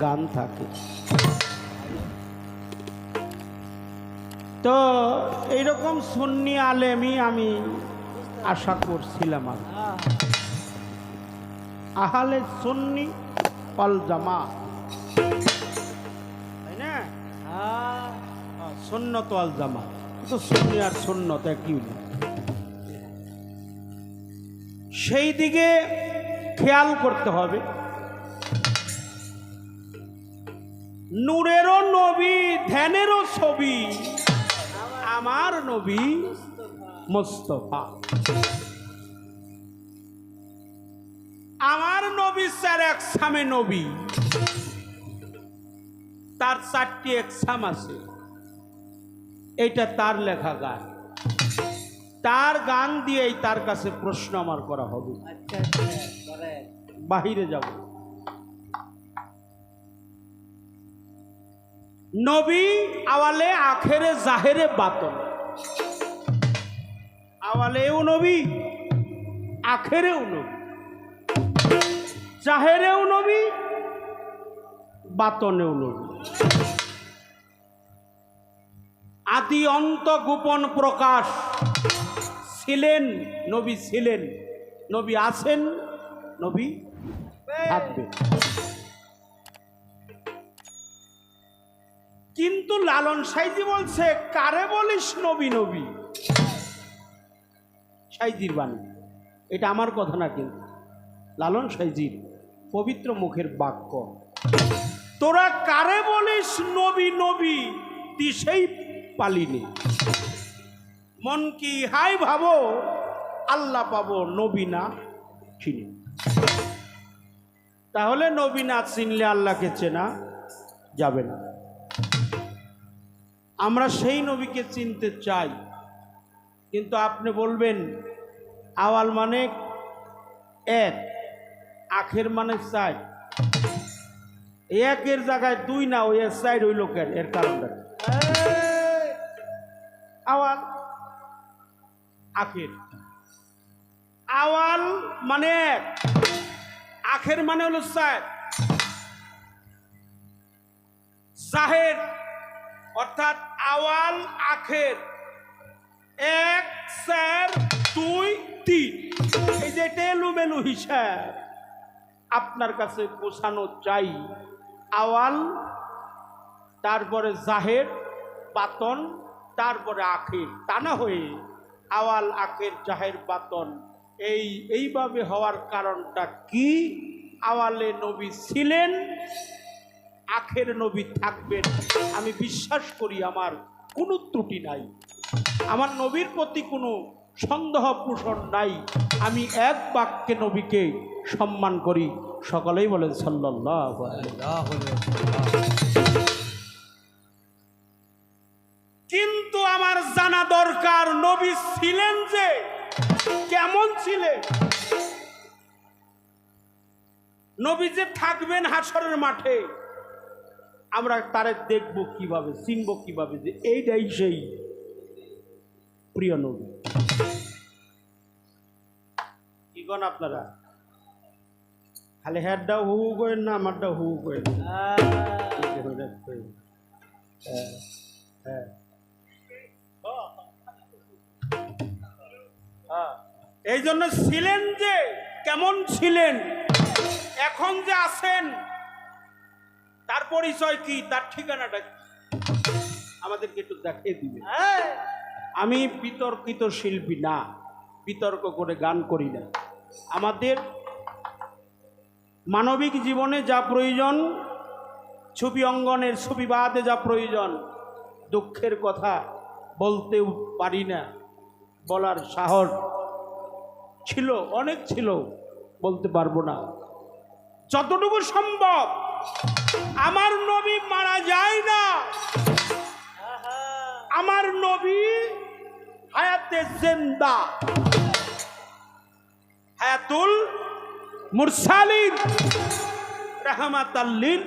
গান থাকে। তো এইরকম সুন্নি আলেমই আমি আশা করছিলাম আর। আহালে সুন্নি অল জামা। তাই না? জামা। তো সুন্নি আর সুন্নত একই। সেই দিকে খেয়াল করতে হবে। নূরেরও নবী ধ্যানেরও ছবি আমার নবী মোস্তফা। আমার নবী স্যার একসামে নবী। তার চারটি একসাম আছে। এটা তার লেখা গান। তার গান দিয়েই তার কাছে প্রশ্ন আমার করা হবে। আচ্ছা আচ্ছা বাহিরে যাব। নবী আওয়ালে আখেরে জাহেরে বাতন। আওয়ালেও নবী, আখেরেও নবী। জাহেরেও নবী, বাতনেও নবী। আদি অন্ত গোপন প্রকাশ ছিলেন, নবী ছিলেন, নবী আছেন, নবী থাকবে কিন্তু লালন সাইজি বলছে, কারে বলিস নবী নবী? সাইজির বাণী। এটা আমার কথা না কিন্তু। লালন সাইজির পবিত্র মুখের বাক্য। তোরা কারে বলিস নবী নবী, দিশেই পালিনি। মন কি হাই ভাবো, আল্লাহ পাবো নবী না চিনি। তাহলে নবী না চিনলে আল্লাহকে চেনা যাবে না। আমরা সেই নবীকে চিনতে চাই। কিন্তু আপনি বলবেন, আওয়াল মানে এক, আখের মানে চাই একের জায়গায় দুই না, ওই এক সাইড হইল কেন? এর কারণটা আওয়াল, আখের। আওয়াল মানে এক, আখের মানে হলো সাইড জাহের অর্থাৎ আওয়াল আখের। এক চার দুই, তিন। এই যে টেলুমেলু হিসাব, আপনার কাছে পোষানো চাই। আওয়াল, তারপরে জাহের, বাতন, তারপরে আখের। তা না হয়ে আওয়াল, আখের, জাহের, বাতন। এই, এইভাবে হওয়ার কারণটা কি? আওয়ালে নবী ছিলেন আখের নবী থাকবেন। আমি বিশ্বাস করি আমার কোনো ত্রুটি নাই। আমার নবীর প্রতি কোনো সন্দেহ পোষণ নাই। আমি এক বাক্যে নবীকে সম্মান করি। সকলেই বলেন সাল্লাহ কিন্তু আমার জানা দরকার, নবী ছিলেন যে কেমন ছিলেন? নবী যে থাকবেন হাসরের মাঠে আমরা তারে দেখব কীভাবে, চিনব কীভাবে যে এইটাই সেই প্রিয় নবী। কি কন আপনারা? খালি হ্যাডটা হু করেন না, আমারটা হু করেন হ্যাঁ। এই জন্য ছিলেন যে, কেমন ছিলেন? এখন যে আছেন তার পরিচয় কি? তার ঠিকানাটা কি? আমাদেরকে একটু দেখিয়ে দিবে। আমি বিতর্কিত শিল্পী না বিতর্ক করে গান করি না। আমাদের মানবিক জীবনে যা প্রয়োজন ছবি অঙ্গনের ছবিবাদে যা প্রয়োজন দুঃখের কথা বলতেও পারি না। বলার সাহস ছিল অনেক ছিল বলতে পারব না। যতটুকু সম্ভব আমার নবী মারা যায় না। আমার নবী হায়াতে জেন্দা। হায়াতুল মুরসালিন। রাহমাতাল্লিল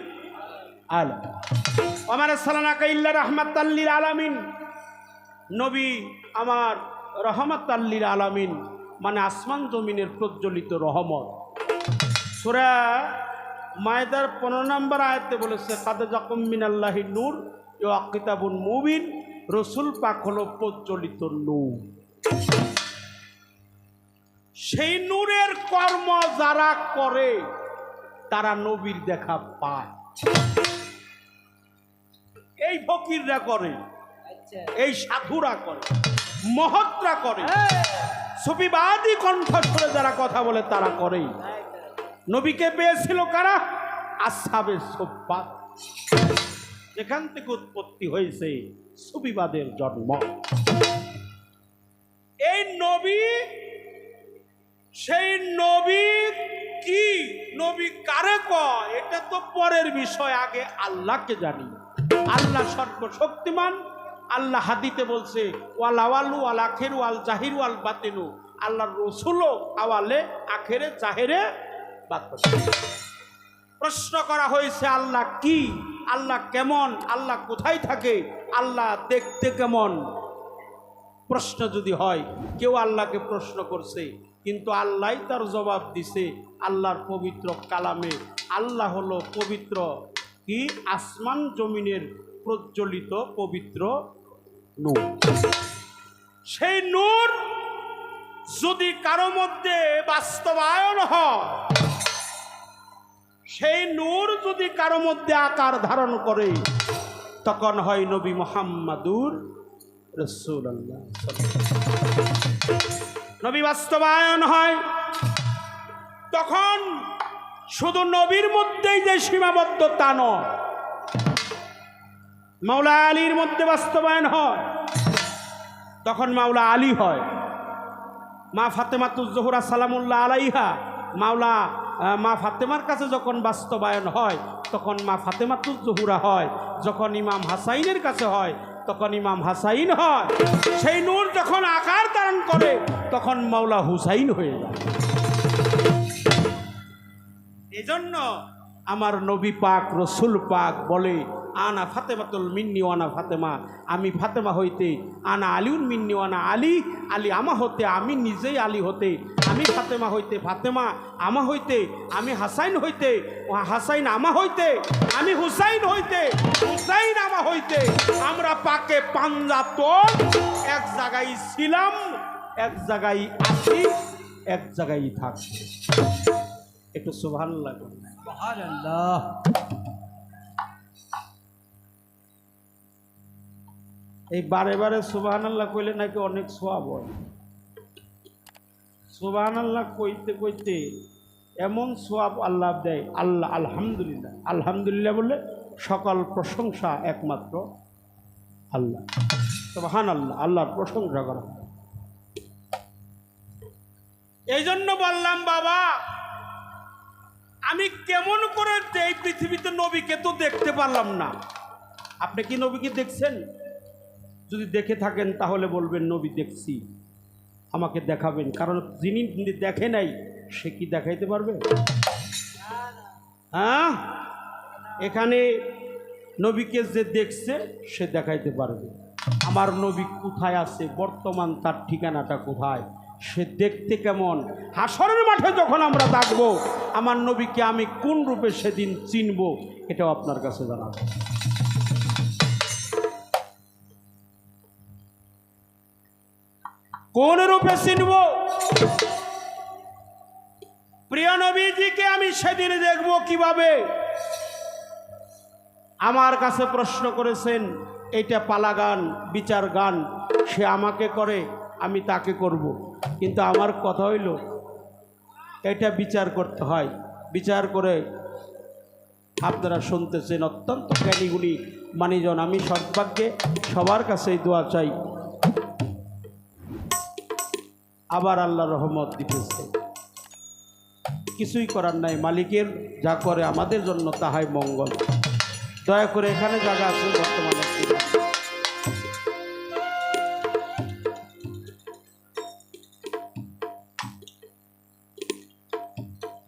আলামিন। আমার সালানাকা ইল্লা রাহমাতাল্লিল আলামিন। নবী আমার রহমাতাল্লিল আলামিন মানে আসমান জমিনের প্রজ্বলিত রহমত। সুরা মায়দার পনেরো নম্বর আয়াতে বলেছে কাদে জকম মিনাল্লাহি নূর ও কিতাবুন মুবিন রসুল পাক হলো প্রচলিত নূর। সেই নূরের কর্ম যারা করে তারা নবীর দেখা পায়। এই ফকিররা করে আচ্ছা। এই সাধুরা করে মহৎরা করে। সুফিবাদী কণ্ঠস্বরে যারা কথা বলে তারা করেই। নবীকে পেয়েছিল কারা? আসাবের সোপাত যেখান থেকে উৎপত্তি হয়েছে সুবিবাদের জন্ম। এই নবী, সেই নবী কি? নবী কারে কয়? এটা তো পরের বিষয়, আগে আল্লাহকে জানি। আল্লাহ সর্বশক্তিমান। আল্লাহ হাদিতে বলছে, ওয়াল আওয়ালু, ওয়াল আখেরু আল জাহিরু আল বাতেনু। আল্লাহর রসুলও আওয়ালে, আখেরে, জাহেরে প্রশ্ন করা হয়েছে, আল্লাহ কি? আল্লাহ কেমন? আল্লাহ কোথায় থাকে? আল্লাহ দেখতে কেমন? প্রশ্ন যদি হয়, কেউ আল্লাহকে প্রশ্ন করছে, কিন্তু আল্লাহ তার জবাব দিছে, আল্লাহর পবিত্র কালামে। আল্লাহ হলো পবিত্র কি? আসমান জমিনের প্রজ্বলিত পবিত্র নূর। সেই নূর যদি কারও মধ্যে বাস্তবায়ন হয় সেই নূর যদি কারও মধ্যে আকার ধারণ করে, তখন হয় নবী মোহাম্মদুর রসুল নবী বাস্তবায়ন হয়, তখন শুধু নবীর মধ্যেই যে সীমাবদ্ধ তা নয়, মাওলা আলীর মধ্যে বাস্তবায়ন হয়, তখন মাওলা আলী হয়। মা ফাতেমাতুজ জহুরা সালামুল্লাহ আলাইহা, মাওলা মা ফাতেমার কাছে যখন বাস্তবায়ন হয়, তখন মা ফাতেমাতুজ জহুরা হয়। যখন ইমাম হাসাইনের কাছে হয়, তখন ইমাম হাসাইন হয়। সেই নূর যখন আকার ধারণ করে, তখন মাওলা হুসাইন হয়ে যায়। এজন্য আমার নবী পাক, রসুল পাক বলে আনা ফাতেমাতুল মিন্নি ওয়ানা ফাতেমা। আমি ফাতেমা হইতে আনা আলিউল মিন্নি ওয়ানা আলী। আলী আমা হতে আমি নিজেই আলী হতে। আমি ফাতেমা হইতে ফাতেমা, আমা হইতে আমি হাসাইন হইতে। হাসাইন আমা হইতে, আমি হুসাইন হইতে, হুসাইন আমা হইতে। আমরা পাকে পাঞ্জাতন এক জায়গায় ছিলাম, এক জায়গায় আছি, এক জায়গায় থাকছি। একটু সুভান লাগবে এই বারে বারে সুবাহান আল্লাহ কইলে নাকি অনেক সোয়াব হয়। সুবাহান আল্লাহ কইতে কইতে এমন সোয়াব আল্লাহ দেয়, আল্লাহ, আলহামদুলিল্লাহ। আলহামদুলিল্লাহ বলে সকল প্রশংসা একমাত্র আল্লাহ। সুবাহান আল্লাহ আল্লাহর প্রশংসা করা। এই জন্য বললাম, বাবা, আমি কেমন করে এই পৃথিবীতে নবীকে তো দেখতে পারলাম না। আপনি কি নবীকে দেখছেন? যদি দেখে থাকেন, তাহলে বলবেন, নবী, দেখছি। আমাকে দেখাবেন। কারণ যিনি দেখে নাই, সে কি দেখাইতে পারবে? হ্যাঁ? এখানে নবীকে যে দেখছে, সে দেখাইতে পারবে। আমার নবী কোথায় আছে? বর্তমান তার ঠিকানাটা কোথায়? সে দেখতে কেমন? হাসরের মাঠে যখন আমরা থাকব আমার নবীকে আমি কোন রূপে সেদিন চিনব? এটাও আপনার কাছে জানাব। কোন রূপে চিনব? প্রিয় নবীজিকে আমি সেদিন দেখব কীভাবে? আমার কাছে প্রশ্ন করেছেন এটা পালা গান, বিচার গান, সে আমাকে করে, আমি তাকে করব। কিন্তু আমার কথা হইল এটা বিচার করতে হয়। বিচার করে আপনারা শুনতেছেন অত্যন্ত জ্ঞানীগুলি মানিজন। আমি সদ্ভাগ্যে সবার কাছেই দোয়া চাই। আবার আল্লাহ রহমত দিতেছে। কিছুই করার নাই। মালিকের যা করে আমাদের জন্য তাহাই মঙ্গল। দয়া করে এখানে জায়গা আছে বর্তমানে।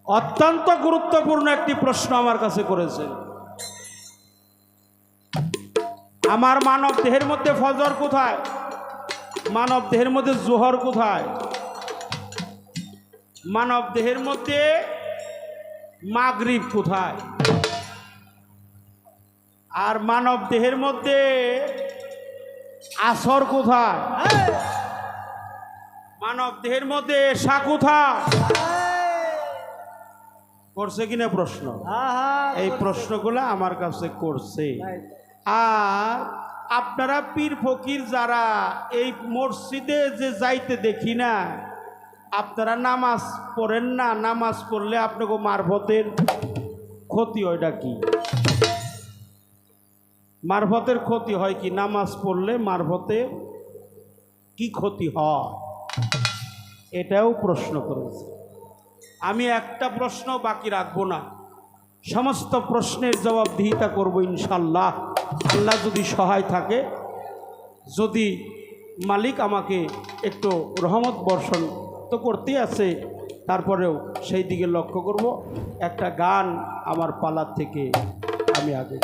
অত্যন্ত গুরুত্বপূর্ণ একটি প্রশ্ন আমার কাছে করেছে। আমার মানব দেহের মধ্যে ফজর কোথায়? মানব দেহের মধ্যে জোহর কোথায়? মানব দেহের মধ্যে মাগরিব কোথায়? আর মানব দেহের মধ্যে আসর কোথায়? মানব দেহের মধ্যে এসা কোথায়? করছে কিনা প্রশ্ন? এই প্রশ্নগুলো আমার কাছে করছে। আর আপনারা পীর ফকির যারা এই মসজিদে যে যাইতে দেখি না আপনারা নামাজ পড়েন না, নামাজ পড়লে আপনাকে মারফতের ক্ষতি ওইটা কি মারফতের ক্ষতি হয় কি? নামাজ পড়লে মারফতে কি ক্ষতি হয়? এটাও প্রশ্ন করেছে। আমি একটা প্রশ্ন বাকি রাখব না। সমস্ত প্রশ্নের জবাবদিহিতা করব ইনশাল্লাহ। আল্লাহ যদি সহায় থাকে, যদি মালিক আমাকে একটু রহমত বর্ষণ তো করতে আছে, তারপরেও সেই দিকে লক্ষ্য করব। একটা গান আমার পালার থেকে আমি আগে